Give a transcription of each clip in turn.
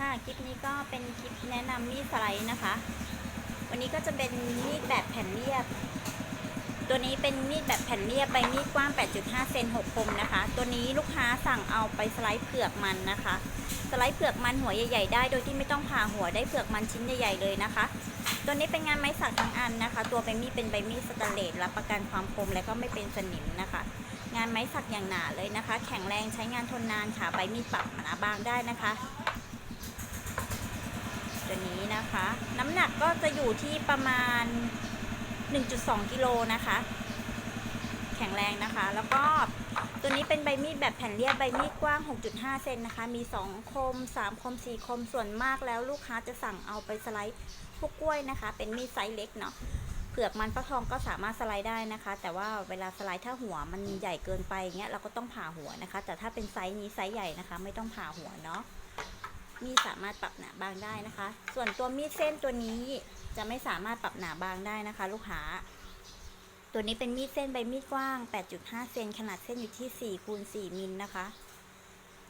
ค่ะ คลิปนี้ก็เป็นคลิปแนะนำมีดสไลด์นะคะ วันนี้ก็จะเป็นมีดแบบแผ่นเรียบ ตัวนี้เป็นมีดแบบแผ่นเรียบใบมีดกว้าง 8.5 เซน 6 คมนะคะ ตัวนี้ลูกค้าสั่งเอาไปสไลด์เผือกมันนะคะ สไลด์เผือกมันหัวใหญ่ ๆ ได้ โดยที่ไม่ต้องผ่าหัวได้เผือกมันชิ้นใหญ่ๆเลยนะคะ ตัวนี้เป็นงานไม้สักทั้งอันนะคะ ตัวใบมีดเป็นใบมีดสแตนเลสรับประกันความคมและก็ไม่เป็นสนิมนะคะงานไม้สักอย่างหนาเลยนะคะ แข็งแรงใช้งานทนนานค่ะใบมีดปรับหนาบางได้นะคะ ตัวนี้นะคะ น้ำหนักก็จะอยู่ที่ประมาณ 1.2 กิโลนะคะ แข็งแรงนะคะ แล้วก็ตัวนี้เป็นใบมีดแบบแผ่นเรียบใบมีดกว้าง 6.5 เซนนะคะ มี 2 คม 3 คม 4 คม ส่วนมากแล้วลูกค้าจะสั่งเอาไปสไลด์พวกกล้วยนะคะ เป็นมีดไซส์เล็กเนาะเผือกมันฟักทองก็สามารถสไลด์ได้นะคะ แต่ว่าเวลาสไลด์ถ้าหัวมันใหญ่เกินไปเงี้ยเราก็ต้องผ่าหัวนะคะ แต่ถ้าเป็นไซส์นี้ไซส์ใหญ่นะคะ ไม่ต้องผ่าหัวเนาะ มีดสามารถปรับหนาบางได้นะคะ ส่วนตัวมีดเส้นตัวนี้จะไม่สามารถปรับหนาบางได้นะคะ ลูกค้า ตัวนี้เป็นมีดเส้นใบมีดกว้าง 8.5 เซนขนาดเส้นอยู่ที่4คูณ4มิลนะคะ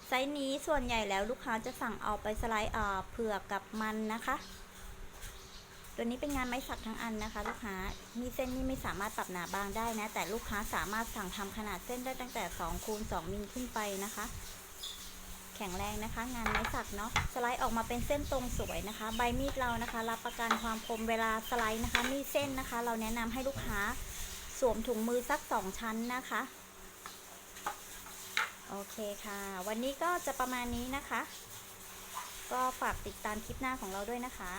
ไซส์นี้ส่วนใหญ่แล้วลูกค้าจะสั่งเอาไปสไลด์เอ่อเผือกกับมันนะคะ ตัวนี้เป็นงานไม้สักทั้งอันนะคะ ลูกค้า มีเส้นนี่ไม่สามารถปรับหนาบางได้นะ แต่ลูกค้าสามารถสั่งทำขนาดเส้นได้ตั้งแต่2คูณ2มิลขึ้นไปนะคะ แข็งแรงนะคะ งานไม้สักเนาะสไลด์ออกมาเป็นเส้นตรงสวยนะคะ ใบมีดเรานะคะ รับประกันความคมเวลาสไลด์นะคะ มีเส้นนะคะ เราแนะนำให้ลูกค้าสวมถุงมือสักสองชั้นนะคะโอเคค่ะ วันนี้ก็จะประมาณนี้นะคะ ก็ฝากติดตามคลิปหน้าของเราด้วยนะคะ